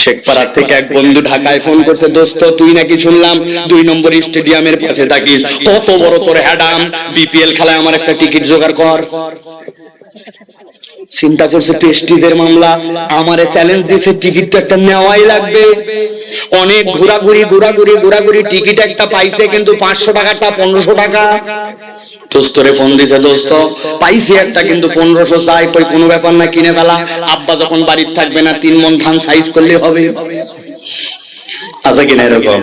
শেখপাড়ার থেকে এক বন্ধু ঢাকায় ফোন করছে দোস্ত তুই নাকি শুনলাম দুই নম্বর স্টেডিয়ামের পাশে থাকিস কত বড় তোর হ্যাডাম বিপিএল খেলায় আমার একটা টিকিট জোগাড় কর। চিন্তা করছে পেস্টিজের মামলা আমারে চ্যালেঞ্জ দিছে টিকিট তো একটা নেওয়াই লাগবে। অনেক ঘোরাঘুরি ঘোরাঘুরি ঘোরাঘুরি টিকিট একটা পাইছে কিন্তু পাঁচশো টাকাটা পনেরোশো টাকা। দোস্তরে ফোন দিছে দোস্ত। পাইছি একটা, কিন্তু পনেরোশো চাই, কই কোনো ব্যাপার না, কিনে ফেলা। আব্বা যখন বাড়ির থাকবে না, তিন মন ধান সাইজ করলে হবে। আছে কিনা এরকম।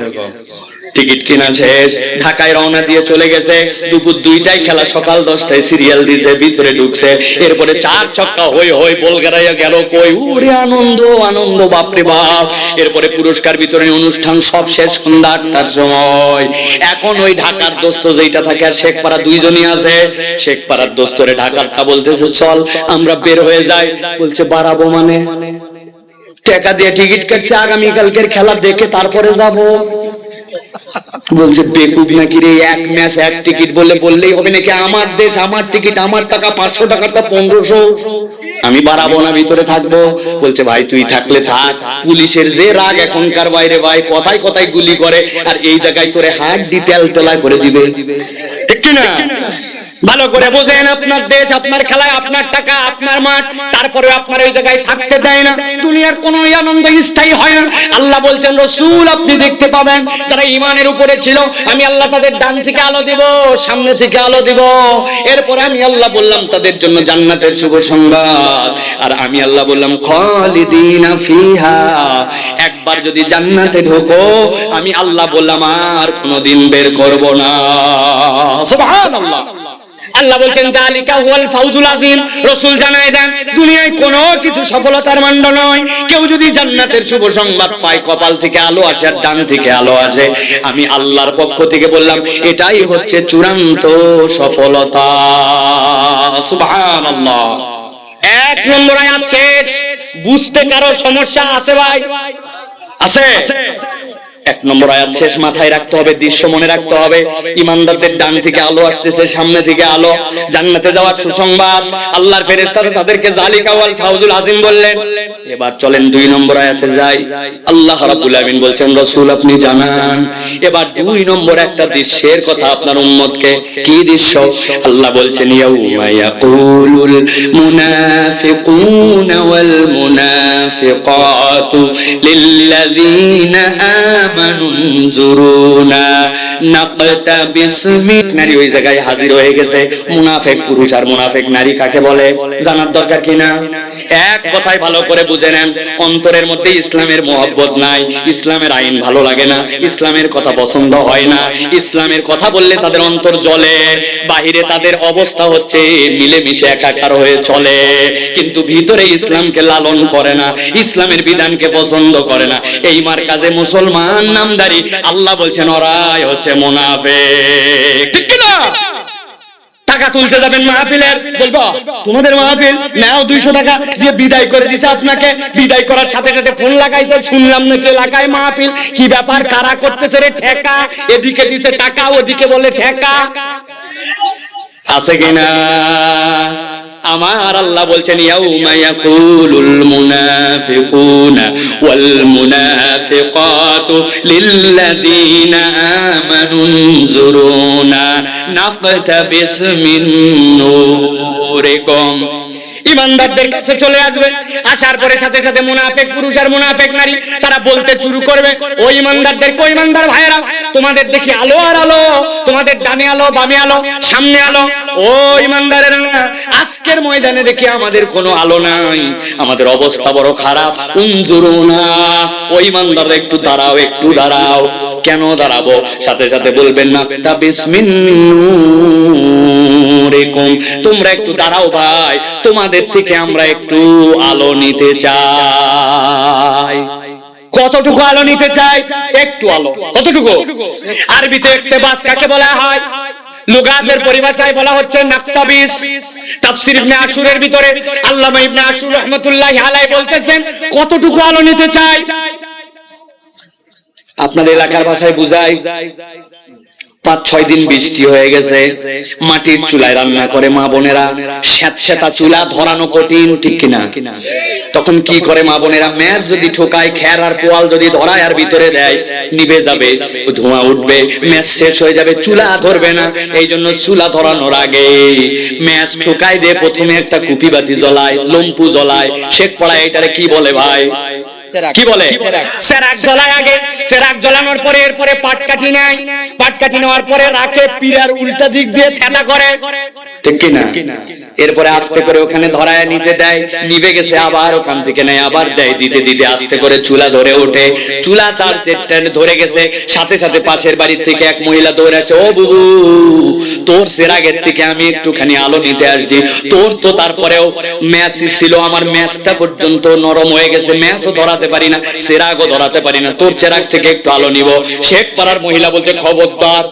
টিকিট কিনা শেষ। ঢাকায় রওনা দিয়ে চলে গেছে। দুপুর দুইটায় খেলা সকাল দশটায় সিরিয়াল দিছে, ভিতরে ঢুকছে। এরপরে চার ছক্কা হই হই বলগারাইয়া গেল কই? উরে আনন্দ আনন্দ, বাপরে বাপ। এরপরে পুরস্কার বিতরণী অনুষ্ঠান সব শেষ সন্ধ্যা আটটার সময়। এখন ওই ঢাকার দোস্ত যেটা থাকে আর শেখপাড়া দুইজনই আছে। শেখপাড়ার দোস্তরে ঢাকারটা বলতেছে, চল, আমরা বের হয়ে যাই। বলছে, বাড়াবো মানে? টাকা দিয়ে টিকিট কাটছে আগামী কালকের খেলা দেখে তারপরে যাব। বলছে, বেকুব নাকি রে, এক ম্যাচ, এক টিকিট বলে বললেই হবে নাকি আমার দেশ, আমার টিকিট, আমার টাকা, পাঁচশো টাকাটা পনেরোশো। আমি বাড়াবো না, ভিতরে থাকব। বলছে, ভাই, তুই থাকলে থাক। পুলিশের যে রাগ এখনকার বাইরে, ভাই কথাই কথায় গুলি করে, আর এই জায়গায় তোরে হাত ডিটেল তেলা করে দিবে। ঠিক কিনা ভালো করে বোঝেন আপনার দেশ, আপনার খেলায় আপনার টাকা, আপনার মাঠ, তারপরে আপনার ওই জায়গায় থাকতে দেয় না। দুনিয়ার কোনো আনন্দ স্থায়ী হয় না। আল্লাহ বলছেন, রসুল, আপনি দেখতে পাবেন, যারা ইমানের উপরে ছিল, আমি আল্লাহ তাদের ডান থেকে আলো দিব, সামনে থেকে আলো দিব। এরপরে আমি আল্লাহ বললাম, তাদের জন্য জান্নাতের শুভ সংবাদ। আর আমি আল্লাহ বললাম, খালিদিনা ফিহা। একবার যদি জান্নাতে ঢোকো, আমি আল্লাহ বললাম, আর কোনোদিন বের করব না। সুবহানাল্লাহ। আল্লাহ বলছেন জালিকা হুয়াল ফাউজুল আযীম। রাসূল জানায় দেন, দুনিয়ায় কোনো কিছু সফলতার মান্ড নয়। কেউ যদি জান্নাতের শুভ সংবাদ পায়, কপাল থেকে আলো আসে আর ডান থেকে আলো আসে। আমি আল্লাহর পক্ষ থেকে বললাম, এটাই হচ্ছে চূড়ান্ত সফলতা। সুবহানাল্লাহ। এক নম্বর আয়াত শেষ। বুঝতে কারও সমস্যা আছে ভাই? আছে? এক নম্বর আয়াত, শেষ মাথায় রাখতে হবে, দৃশ্য মনে রাখতে হবে। ইমানদারদের ডান থেকে আলো আসতেছে, সামনে থেকে আলো। জান্নাতে যাওয়ার সুসংবাদ। আল্লাহর ফেরেশতারা তাদেরকে জালিকা ওয়াল ফাউজুল আযীম বললেন। এবার চলেন দুই নম্বর আয়াতে যাই। আল্লাহ রাব্বুল আমিন বলছেন, রাসূল, আপনি জানান। এবার দুই নম্বর একটা দৃশ্যের কথা আপনার উম্মতকে। কি দৃশ্য? আল্লাহ বলছেন, ইয়াউমা ইয়াকুলুল মুনাফিকুনা ওয়াল মুনাফিকাতু লিল্লাযীনা ينظرون নারী ওই জায়গায় হাজির হয়ে গেছে। মুনাফিক পুরুষ আর মুনাফিক নারী কাকে বলে? জানার দরকার কিনা এক ভালো করে বুঝে নেন, অন্তরের মধ্যে ইসলামের নাই, ইসলামের আইন ভালো লাগে না, ইসলামের কথা পছন্দ হয় না, ইসলামের কথা বললে তাদের অন্তর জ্বলে, বাহিরে তাদের অবস্থা হচ্ছে মিলেমিশে একাকার হয়ে চলে। কিন্তু ভিতরে ইসলামকে লালন করে না, ইসলামের বিধানকে পছন্দ করে না। এই মার কাজে মুসলমান নামদারি, আল্লাহ বলছেন ওরাই হচ্ছে মুনাফিক। ঠিক কি না টাকা তুলতে যাবেন মাহফিলের? বলব? তোমাদের মাহফিল নাও দুইশো টাকা দিয়ে বিদায় করে দিছে আপনাকে। বিদায় করার সাথে সাথে ফোন লাগাইছে, শুনলাম নাকি এলাকায় মাহফিল। কি ব্যাপার, কারা করতেছে রে ঠেকা? এদিকে দিছে টাকা, ওদিকে বলে ঠেকা। আছে কিনা? আমার আল্লাহ বলছেন ইয়াউমা ইয়াকুলুল মুনাফিকুনা ওয়াল মুনাফিকাতু লিল্লাযীনা আমানু জুরুনা নাকতাবিস মিন নূরিকুম ইমানদারদের কাছে চলে আসবে। আসার পরে সাথে সাথে মুনাফেক, পুরুষ আর মুনাফেক নারী, তারা বলতে শুরু করবে, ও ইমানদারদের, কই ইমানদার ভাইয়েরা? তোমাদের দেখি আলো আর আলো, তোমাদের ডানে আলো, বামে আলো, সামনে আলো। ও ইমানদারেরা, আজকের ময়দানে দেখি আমাদের কোনো আলো নাই। আমাদের অবস্থা বড় খারাপ উনজুরুনা ও ইমানদার একটু দাঁড়াও একটু দাঁড়াও। কেন দাঁড়াবো? সাথে সাথে বলবেন না নূরিকুম, তোমরা একটু দাঁড়াও ভাই, তোমাদের থেকে আমরা একটু আলো নিতে চাই। কতটুকু আলো নিতে চাই? একটু আলো। কতটুকু? আরবিতে একতে বাস কাকে বলা হয়? লুগাতের পরিভাষায় বলা হচ্ছে নাক্তাবিস। তাফসির ইবনে আশুরের ভিতরে আল্লামা ইবনে আশুর রহমাতুল্লাহি আলাইহি বলতেছেন, কতটুকু আলো নিতে চাই? আপনাদের এলাকার ভাষায় বুঝাই। পাঁচ, ছয় দিন বৃষ্টি হয়ে গেছে। মাটির চুলায় রান্না করে মা বোনেরা। স্যাঁতস্যাঁতা চুলা ধরানো কঠিন, ঠিক কিনা? তখন কি করে মা বোনেরা? ম্যাচ যদি ঠোকায়, খ্যার আর পোয়াল যদি ধরায় আর ভিতরে দেয়, নিভে যাবে, ধোঁয়া উঠবে ম্যাচ শেষ হয়ে যাবে, চুলা ধরবে না। এই জন্য চুলা ধরানোর আগে ম্যাচ ঠোকায় দিয়ে প্রথমে একটা কুপি বাতি জ্বলায়, লম্পু জ্বলায়। শেখ পড়ায়, এটারে কি বলে ভাই? কি বলে? সেরাক। জ্বলায় আগে। সেরাক জ্বলানোর পরে এরপরে পাটকাঠি নেয়। পাটকাঠি নেওয়ার পরে রাখে পীরার উল্টা দিক দিয়ে থেতা করে। ঠিক কি না এরপরে আস্তে করে ওখানে ধরায় নিচে দেয়। নিভে গেছে আবার ওখান থেকে নেয় আবার দেয়। দিতে দিতে আস্তে করে চুলা ধরে ওঠে। চুলা চার টেনে ধরে গেছে। সাথে সাথে পাশের বাড়ির থেকে এক মহিলা দৌড়ে আসে ও বুবু তোর সেরাগের থেকে আমি একটুখানি আলো নিতে আসছি। তোর তো তারপরেও ম্যাচ ছিল আমার ম্যাচটা পর্যন্ত নরম হয়ে গেছে। ম্যাচও ধরাতে পারি না, সেরাগও ধরাতে পারি না। তোর চেরাগ থেকে একটু আলো নিব। শেখ পাড়ার মহিলা বলছে, খবরদার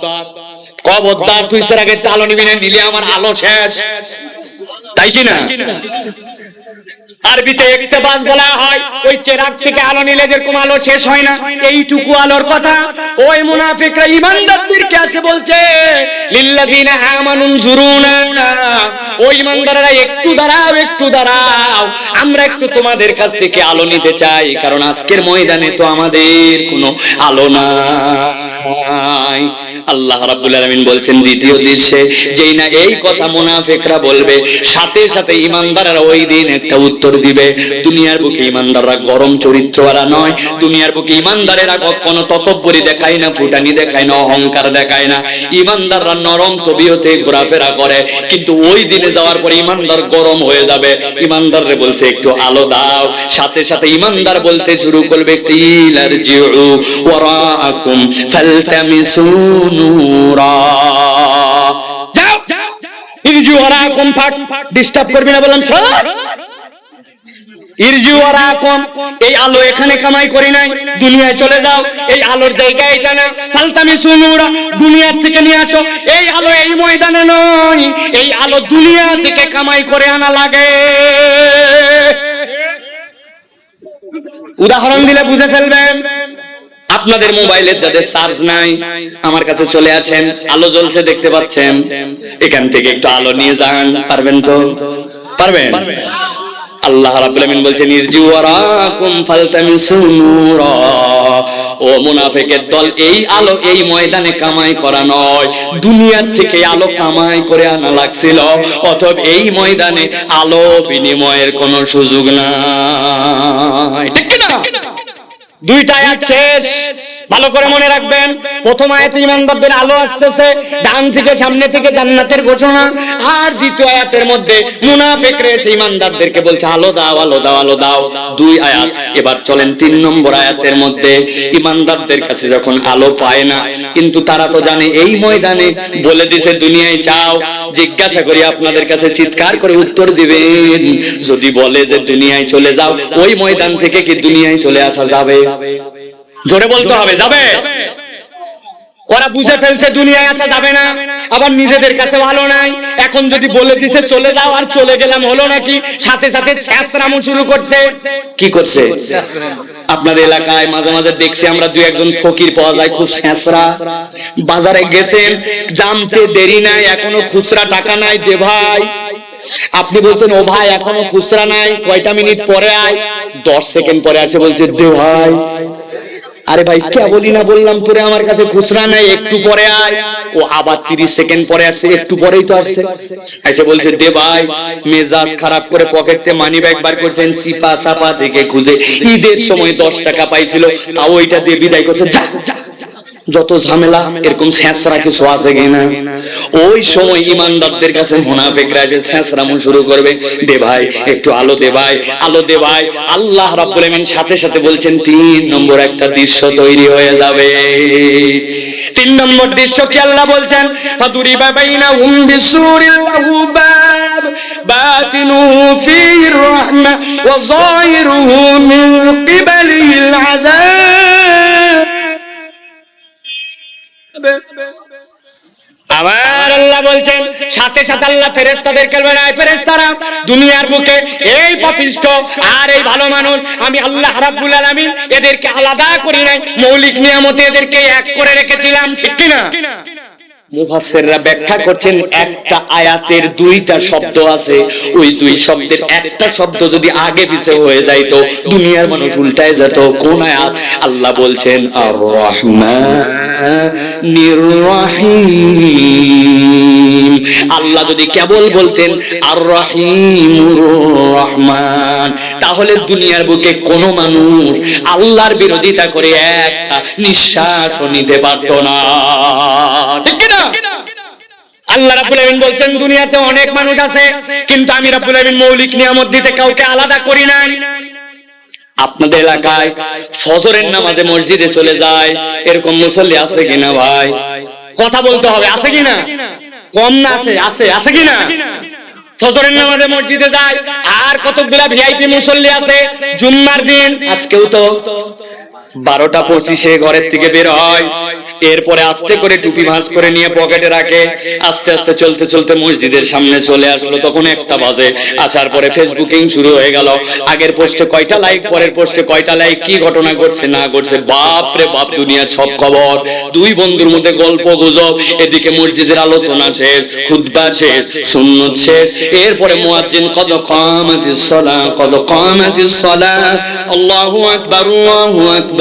খবরদার, তুই সেরাগের আলো নিবি না, নিলে আমার আলো শেষ। তাই কি না? আরবিতে ইকতেবাস বলা হয়। ওই চেরাগ থেকে আলো নিলে যেরকম আলো শেষ হয় না। এইটুকু আলোর কথা। ওই মুনাফিকরা ইমানদারদেরকে আসে বলছে, লিল্লাযিনা আমানুন জুরুনা ওই ইমানদাররা একটু দাঁড়াও একটু দাঁড়াও। আমরা একটু তোমাদের কাছ থেকে আলো নিতে চাই, কারণ আজকের ময়দানে তো আমাদের কোনো আলো নাই আল্লাহ রাব্বুল আলামিন দ্বিতীয় দৃশ্যে যেই না এই কথা মুনাফিকরা বলবে, সাথে সাথে ওই দিন একটা উত্তর দিবে, দুনিয়ার বুকে গরম চরিত্রওয়ালা নয়, দুনিয়ার বুকে দেখায় না, ফুটানি দেখায় না, অহংকার দেখায় না। নরম তবিয়তে ঘোরাফেরা করে, কিন্তু ওই দিনে যাওয়ার পরে ইমানদার গরম হয়ে যাবে। ইমানদাররে বলছে, একটু আলো দাও। সাথে সাথে ইমানদার বলতে শুরু করবে জিউ ওয়ারাকুম যাও ইরজু ওয়ারাকুম ফাট ডিস্টার্ব করবি না বললাম সর ইরজু ওয়ারাকুম এই আলো এখানে কামাই করি নাই দুনিয়ায় চলে যাও। এই আলোর জায়গা এটা না ফালতামিসু নূরা দুনিয়ার থেকে নিয়ে আসো। এই আলো এই ময়দানে নয় এই আলো দুনিয়া থেকে কামাই করে আনা লাগে। উদাহরণ দিলে বুঝে ফেলবেন। আপনাদের মোবাইলের যাদের চার্জ নাই, আমার কাছে চলে আসেন, আলো জ্বলছে দেখতে পাচ্ছেন। এখান থেকে একটু আলো নিয়ে যান, পারবেন তো? পারবেন? আল্লাহ রাব্বুল আমিন বলছেন ইরজুওয়ারাকুম ফালতামিসু নূরা। ও মুনাফিকের দল, এই আলো এই ময়দানে কামাই করা নয়। দুনিয়ার থেকে আলো কামাই করে আনা লাগছিল, অতএব এই ময়দানে আলো বিনিময়ের কোনো সুযোগ না দুইটা আয়াত শেষ। ভালো করে মনে রাখবেন, প্রথম আয়াতে ইমানদারদের আলো আসতেছে, ডান থেকে সামনে থেকে জান্নাতের ঘোষণা, আর দ্বিতীয় আয়াতের মধ্যে মুনাফিকরা এসে ইমানদারদেরকে বলছে, আলো দাও আলো দাও আলো দাও। দুই আয়াত, এবার চলেন তিন নম্বর আয়াতের মধ্যে, ইমানদারদের কাছে যখন আলো পায় না, কিন্তু তারা তো জানে এই ময়দানে বলে দিছে, দুনিয়ায় চাও জিজ্ঞাসা করি আপনাদের কাছে, চিৎকার করে উত্তর দিবেন। যদি বলে যে, দুনিয়ায় চলে যাও, ওই ময়দান থেকে কি দুনিয়ায় চলে আসা যাবে? জোরে বলতে হবে, যাবে? ওরা বুঝে ফেলছে দুনিয়ায় আসা যাবে না। আবার নিজেদের কাছে ভালো নাই। এখন যদি বলে দিছে, চলে যাও, আর চলে গেলাম হলো নাকি? সাথে সাথে শেষরামও শুরু করছে। কি করছে? আপনাদের এলাকায় মাঝে মাঝে দেখছি আমরা দুই একজন ফকির পাওয়া যায়, খুব শেষরা বাজারে গেছেন জানতে দেরি নাই, এখনও খুচরা টাকা নাই, দে ভাই। আপনি বলছেন, ও ভাই, এখনও খুচরা নাই, কয়টা মিনিট পরে আয়? দশ সেকেন্ড পরে আসে, বলছে, দে ভাই। আরে ভাই কে বলি না বললাম তোরে আমার কাছে খুচরা নাই একটু পরে আয়। ও আবার তিরিশ সেকেন্ড পরে আসছে একটু পরেই তো আসছে এসে বলছে দে ভাই মেজাজ খারাপ করে পকেটে মানি ব্যাগ বার করছেন সিপা সাপা থেকে খুঁজে। ঈদের সময় দশ টাকা পাইছিল তাও ওইটা দিয়ে বিদায় করছে যা যা যত ঝামেলা, এরকম ছেঁচড়া কিছু আছে কিনা? ওই সময় ইমানদারদের কাছে মুনাফিকরা এসে ছেঁচড়ামো শুরু করবে, দে ভাই, একটু আলো দে ভাই, আলো দে ভাই। আল্লাহ রাব্বুল আমিন সাথে সাথে বলছেন, তিন নম্বর একটা দৃশ্য তৈরি হয়ে যাবে। তিন নম্বর দৃশ্য কি আল্লাহ বলছেন, ফাদুরিবা বাইনাহুম বিসুরিল লাহু বাব বাতিনুহু ফীহির রাহমা, ওয়া যাহিরুহু মিন কিবালিল আযাব। আবার আল্লাহ বলছেন, সাথে সাথে আল্লাহ ফেরেস্তাদেরকে বেড়ায় ফেরেস্তারা দুনিয়ার বুকে এই পাপিষ্ট আর এই ভালো মানুষ, আমি আল্লাহ রাব্বুল আলামিন এদেরকে আলাদা করি নাই, মৌলিক নিয়ামতে এদেরকে এক করে রেখেছিলাম, ঠিক মুফাসসিররা ব্যাখ্যা করছেন, একটা আয়াতের দুইটা শব্দ আছে, ওই দুই শব্দের একটা শব্দ যদি আগে পিছে হয়ে যাইতো, দুনিয়ার মানুষ উল্টায় যেত, কোন আয়াত? আল্লাহ বলছেন আর রহিম আল্লাহ যদি কেবল বলতেন আর রহিমুর রহমান তাহলে দুনিয়ার বুকে কোনো মানুষ আল্লাহর বিরোধিতা করে একটা নিঃশ্বাসও নিতে পারতো না। ঠিক না আল্লাহ রাব্বুল আলামিন বলছেন, দুনিয়াতে অনেক মানুষ আছে, কিন্তু আমি রাব্বুল আলামিন মৌলিক নিয়ামত দিতে কাউকে আলাদা করি নাই। আপনাদের এলাকায় ফজরের নামাজে মসজিদে চলে যায়, এরকম মুসল্লি আছে কিনা ভাই? কথা বলতে হবে, আছে কিনা? কম না আছে আছে আছে কিনা? ফজরের নামাজে মসজিদে যায়, আর কতগুলা ভিআইপি মুসল্লি আছে, জুম্মার দিন, আজকেও তো বারোটা পঁচিশে ঘরের থেকে বের হয়। এরপরে আস্তে করে টুপি ভাঁজ করে নিয়ে পকেটে রাখে। আস্তে আস্তে চলতে চলতে মসজিদের সামনে চলে আসলো। তখন একটা বাজে। আসার পরে ফেসবুকিং শুরু হয়ে গেল। আগের পোস্টে কয়টা লাইক, পরের পোস্টে কয়টা লাইক, কি ঘটনা ঘটছে, না ঘটছে, বাপ রে বাপ, দুনিয়ার সব খবর। দুই বন্ধুর মধ্যে গল্প গুজব। এদিকে মসজিদের আলোচনা শেষ খুদ্া শেষ, সুন্নত শেষ। এরপরে মুয়াজ্জিন কত কামাতিস সালাহ, কদ কামাতিস সালাহ, আল্লাহু আকবার আল্লাহু আকবার।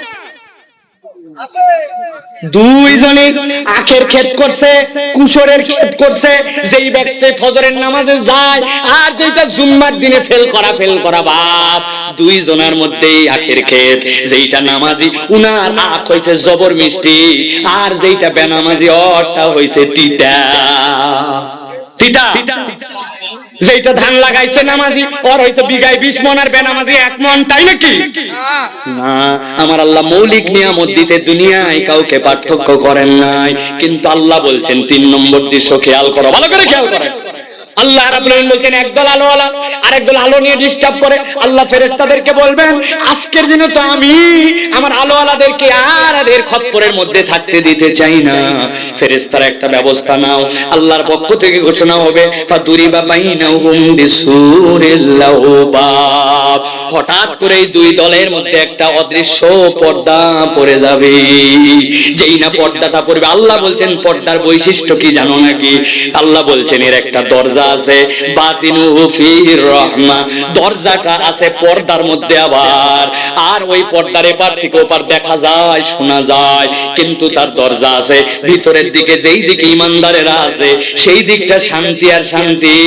দুইজনে আখের ক্ষেত করছে, কুশরের ক্ষেত করছে, যেই ব্যক্তি ফজরের নামাজে যায়, আর যেটা জুম্মার দিনে ফেল করা ফেল করা বাপ, দুইজনের মধ্যেই আখের ক্ষেত। যেইটা নামাজি, উনার আখ হইছে জবর মিষ্টি, আর যেইটা বেনামাজি, অরটা হইছে তিতা? তিতা? যেইটা ধান লাগাইছে নামাজি, ওর হয়তো বিঘায় বিশ মন আর বেনামাজি এক মন, তাই নাকি? না, আমার আল্লাহ মৌলিক নিয়ামত দিতে দুনিয়ায় কাউকে পার্থক্য করেন নাই। কিন্তু আল্লাহ বলছেন, তিন নম্বর দৃশ্য খেয়াল করো, ভালো করে খেয়াল করে। আল্লাহ রাব্বুল বলছেন একদল আলো আলা আর একদল আলো নিয়ে ডিস্টার্ব করে। আল্লাহ ফেরেশতাদেরকে বলবেন, আজকের দিনে তো আমি আমার আলো আলাদেরকে আর এদের খপ্পরের মধ্যে থাকতে দিতে চাই না। ফেরেশতারা একটা ব্যবস্থা নাও, আল্লাহর পক্ষ থেকে ঘোষণা হবে, ফাদুরিবা বাইনাহুম বিসুরিল লাউবাব। হঠাৎ করে এই দুই দলের মধ্যে একটা অদৃশ্য পর্দা পড়ে যাবে। যেই না পর্দাটা পড়বে, আল্লাহ বলছেন, পর্দার বৈশিষ্ট্য কি জানো নাকি? আল্লাহ বলছেন, এর একটা দরজা আছে বাতিনুহু ফির রহমা। দরজাটা আছে পর্দার মধ্যে আবার। আর ওই পর্দার এপার থেকে ওপার দেখা যায়, শোনা যায়। কিন্তু তার দরজা আছে, ভিতরের দিকে যেই দিকে ইমানদারেরা আছে, সেই দিকটা শান্তি আর শান্তি।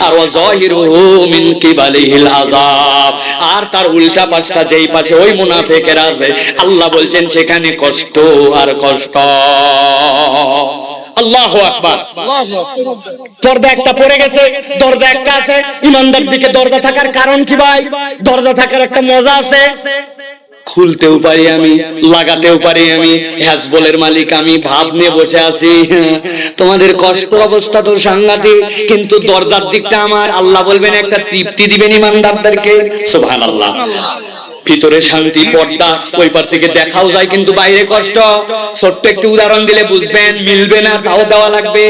আর ওয়াজাহিরুহু মিন কিবালিহিল আযাব। আর তার উল্টা পাশটা যেই পাশে ওই মুনাফিকের আছে, আল্লাহ বলছেন, সেখানে কষ্ট আর কষ্ট। আল্লাহু আকবার। পর্দা একটা পড়ে গেছে দরজা একটা আছে। ইমানদার দিকে দরজা থাকার কারণ কি ভাই? দরজা থাকার একটা মজা আছে। খুলতেও পারি আমি লাগাতেও পারি আমি হ্যাসবলের মালিক আমি ভাব নিয়ে বসে আছি। তোমাদের কষ্ট অবস্থা তো সাংঘাতিক কিন্তু দরজার দিকটা আমার আল্লাহ বলবেন একটা তৃপ্তি দিবেন ইমানদারদেরকে। সুবহানাল্লাহ। ভিতরে শান্তি, পর্দা, ওই পার থেকে দেখাও যায় কিন্তু বাইরে কষ্ট। ছোট্ট একটু উদাহরণ দিলে বুঝবেন, মিলবে না, তাও দেওয়া লাগবে।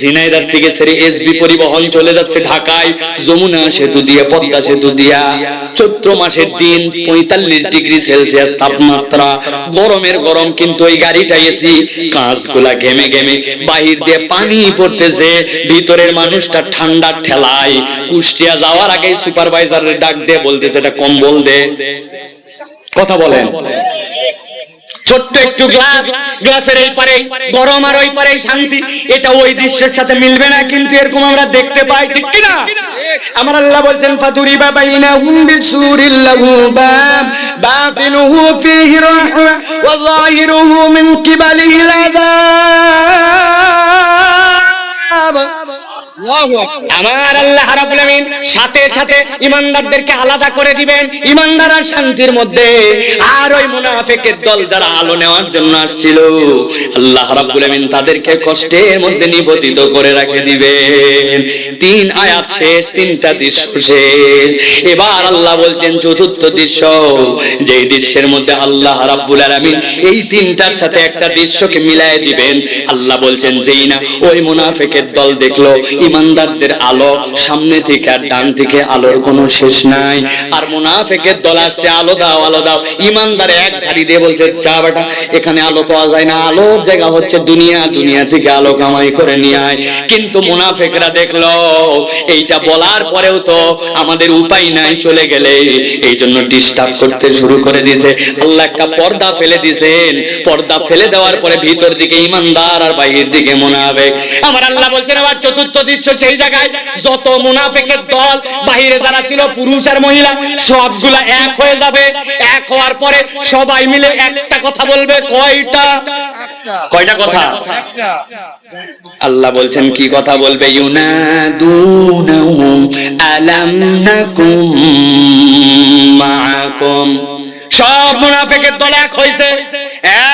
ঝিনাইদার থেকে ছেড়ে এসবি পরিবহন চলে যাচ্ছে ঢাকায়। যমুনা সেতু দিয়ে, পদ্মা সেতু দিয়া। চৈত্র মাসের দিন, পঁয়তাল্লিশ ডিগ্রি সেলসিয়াস তাপমাত্রা। গরমের গরম কিন্তু ওই গাড়িটা এসি। কাঁচগুলা ঘেমে ঘেমে বাহির দিয়ে পানি পড়তেছে। ভিতরের মানুষটা ঠান্ডা ঠেলায়। কুষ্টিয়া যাওয়ার আগে সুপারভাইজারের ডাক দিয়ে বলতেছে, এটা কম্বল দে। কথা বলেন। ছোট্ট একটু গ্লাস, গ্লাসের এই পারে, গরম আর ওই পারে শান্তি, এটা ওই দৃশ্যের সাথে মিলবে না, কিন্তু এরকম আমরা দেখতে পাই, ঠিক কি না? আমার আল্লাহ বলছেন ফাতুরিবা বাইনাহুম বিসুরিল লাহু বাব বাতিনুহু ফীহি রাহমা, ওয়া যাহিরুহু মিন কিবালিহি আযাব। আমার আল্লাহ রাব্বুল সাথে সাথে ইমানদারদেরকে আলাদা করে দিবেন ইমানদার আর শান্তির মধ্যে। আর ওই মুনাফিকের দল যারা আলো নেওয়ার জন্য আসছিল, আল্লাহ রাব্বুল তাদেরকে কষ্টের মধ্যে নিপতিত করে রাখে দিবেন। তিন আয়াত শেষ, তিনটা দৃশ্য শেষ। এবার আল্লাহ বলছেন, চতুর্থ দৃশ্য, যেই দৃশ্যের মধ্যে আল্লাহ রাব্বুল আলামিন এই তিনটার সাথে একটা দৃশ্যকে মিলায় দিবেন। আল্লাহ বলছেন, যেই না ওই মুনাফিকের দল দেখল ইমানদারদের আলো সামনে থেকে আর ডান থেকে আলোর কোনো শেষ নাই। আর মুনাফিকের দল আসছে, আলো দাও আলো দাও। ইমানদার এক ঝাড়ি দিয়ে বলছে চা বেটা, এখানে আলো পাওয়া যায় না। আলোর জায়গা হচ্ছে দুনিয়া দুনিয়া থেকে আলো কামাই করে নিয়ে আয়। কিন্তু মুনাফিকরা দেখল, এইটা বলার পরেও তো আমাদের উপায় নাই চলে গেলে। এই জন্য ডিস্টার্ব করতে শুরু করে দিয়েছে। আল্লাহ একটা পর্দা ফেলে দিয়েছেন। পর্দা ফেলে দেওয়ার পরে ভিতর দিকে ইমানদার আর বাইরের দিকে মুনাফিক। আমার আল্লাহ বলছেন, আবার চতুর্থ দৃশ্য সেই জায়গায় যত মুনাফিকের দল বাইরে যারা ছিল পুরুষ আর মহিলা সবগুলা এক হয়ে যাবে। এক হওয়ার পরে সবাই মিলে একটা কথা বলবে কয়টা? কয়টা কথা? আল্লাহ বলছেন কি কথা বলবে? ইউনাদুনাহুম আলাম নাকুম মাআকুম। সব মুনাফিকের দল এক হইছে।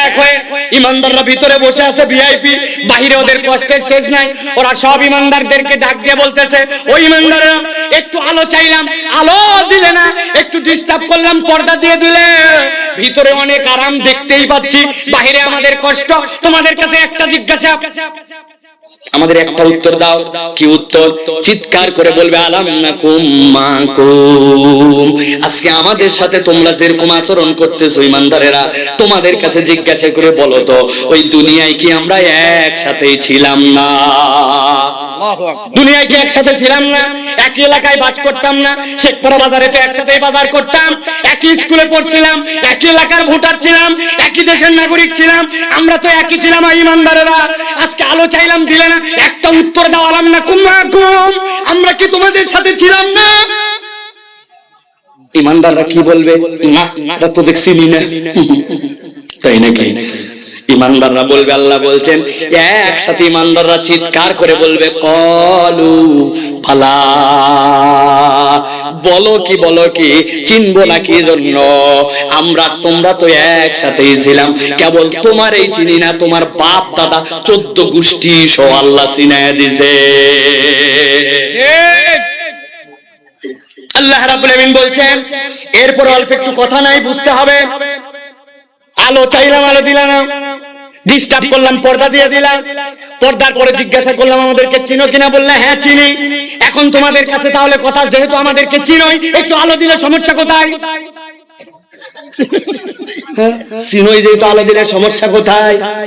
এক হয়ে ইমানদাররা ভিতরে বসে আছে ভিআইপি, বাহিরে ওদের কষ্টের শেষ নাই। ওরা সব ইমানদারদেরকে ডাক দিয়ে বলতেছে, ওই ইমানদাররা, একটু আলো চাইলাম, আলো দিলে না, একটু ডিস্টার্ব করলাম, পর্দা দিয়ে দিলে। ভিতরে অনেক আরাম দেখতেই পাচ্ছি, বাহিরে আমাদের কষ্ট। তোমাদের কাছে একটা জিজ্ঞাসা। আমাদের একটা উত্তর দাও। কি উত্তর? চিৎকার করে বলবে আলাম আজকে আমাদের সাথে তোমরা যেরকম আচরণ করতেছো ইমানদারেরা তোমাদের কাছে জিজ্ঞাসা করে বলো তো ওই দুনিয়ায় কি আমরা একসাথে ছিলাম না? দুনিয়ায় কি একসাথে ছিলাম না? একই এলাকায় বাস করতাম না? শেখপাড়া বাজারে তো একসাথে বাজার করতাম। একই স্কুলে পড়ছিলাম একই এলাকার ভোটার ছিলাম একই দেশের নাগরিক ছিলাম আমরা তো একই ছিলাম ইমানদারেরা। আজকে আলো চাইলাম দিলে না একটা উত্তর দেওয়ালাম না কুম্মা কুম আমরা কি তোমাদের সাথে ছিলাম না? ইমানদাররা কি বলবে? না তো দেখছি না। তাই নাকি? ইমানদাররা বলবে, আল্লাহ বলছেন, একসাথে ইমানদাররা চিৎকার করে বলবে, কলু ফালা, বলো কি বলো কি, চিনবো না কি জন্য? আমরা, তোমরা তো একসাথেই ছিলাম। কেবল তোমার এই চিনি না, তোমার বাপ, দাদা, চোদ্দ গোষ্ঠী সহ আল্লাহ চিনায় দিছে। আল্লাহ রাব্বুল আমিন বলছেন, এরপর অল্প একটু কথা নাই, বুঝতে হবে। আলো চাইলাম, আলো দিলাম। ডিস্টার্ব করলাম, পর্দা দিয়ে দিলাম। পর্দার পরে জিজ্ঞাসা করলাম, আমাদেরকে চিনো কিনা? বললে হ্যাঁ চিনি। এখন তোমাদের কাছে তাহলে কথা, যেহেতু আমাদেরকে চিনোই, একটু আলো দিলে সমস্যা কোথায়? চিনোই যেহেতু আলো দিলে সমস্যা কোথায়?